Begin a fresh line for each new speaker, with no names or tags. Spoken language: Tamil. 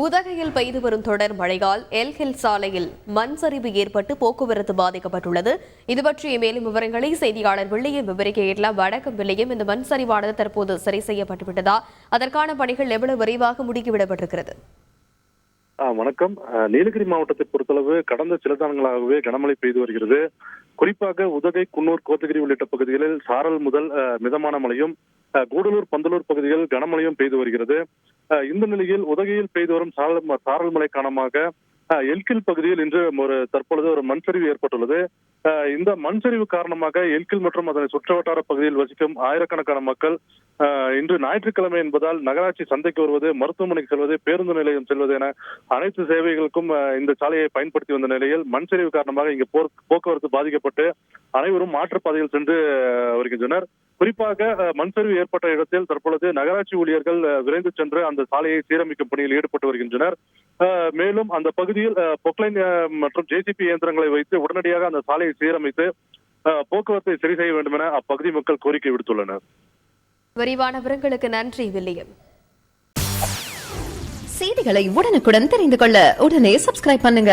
உதகையில் பெய்து வரும் தொடர் மழையால் எல்ஹில் சாலையில் மண் சரிவு ஏற்பட்டு போக்குவரத்து பாதிக்கப்பட்டுள்ளது. இது பற்றிய மேலும் விவரங்களை செய்தியாளர் வெள்ளையன் விவரிக்க கேட்கலாம் வணக்கம் இந்த மண் சரிவானது தற்போது சரி செய்யப்பட்டுவிட்டதா? அதற்கான பணிகள் எவ்வளவு விரைவாக முடுக்கிவிடப்பட்டிருக்கிறது?
வணக்கம். நீலகிரி மாவட்டத்தை பொறுத்தளவு கடந்த சில தினங்களாகவே கனமழை பெய்து வருகிறது. குறிப்பாக உதகை குன்னூர் கோத்தகிரி உள்ளிட்ட பகுதிகளில் சாரல் முதல் மிதமான மழையும் கூடலூர் பந்தலூர் பகுதிகள் கனமழையும் பெய்து வருகிறது. இந்த நிலையில் உதகையில் பெய்து வரும் சாரல் சாரல் மழை காரணமாக எல்கில் பகுதியில் இன்று ஒரு தற்பொழுது ஒரு மண் சரிவு ஏற்பட்டுள்ளது இந்த மண் சரிவு காரணமாக எல்கில் மற்றும் அதனை சுற்றுவட்டார பகுதியில் வசிக்கும் ஆயிரக்கணக்கான மக்கள் இன்று ஞாயிற்றுக்கிழமை என்பதால் நகராட்சி சந்தைக்கு வருவது மருத்துவமனைக்கு செல்வது பேருந்து நிலையம் செல்வது என அனைத்து சேவைகளுக்கும் இந்த சாலையை பயன்படுத்தி வந்த நிலையில் மண் சரிவு காரணமாக இங்கு போர்- போக்குவரத்து பாதிக்கப்பட்டு அனைவரும் மாற்றுப்பாதையில் சென்று வருகின்றனர். குறிப்பாக அஹ், மண் சரிவு ஏற்பட்ட இடத்தில் தற்பொழுது நகராட்சி ஊழியர்கள் விரைந்து சென்று அந்த சாலையை சீரமைக்கும் பணியில் ஈடுபட்டு வருகின்றனர். மேலும் அந்த பகுதியில் பொக்லைன் மற்றும் ஜேசிபி இயந்திரங்களை வைத்து உடனடியாக அந்த சாலையை சீரமைத்து அஹ், போக்குவரத்தை சரி செய்ய வேண்டும் என அப்பகுதி மக்கள் கோரிக்கை விடுத்துள்ளனர்.
விரிவான விவரங்களுக்கு நன்றி வில்லியம்.
செய்திகளை உடனுக்குடன் தெரிந்து கொள்ள உடனே சப்ஸ்கிரைப் பண்ணுங்க.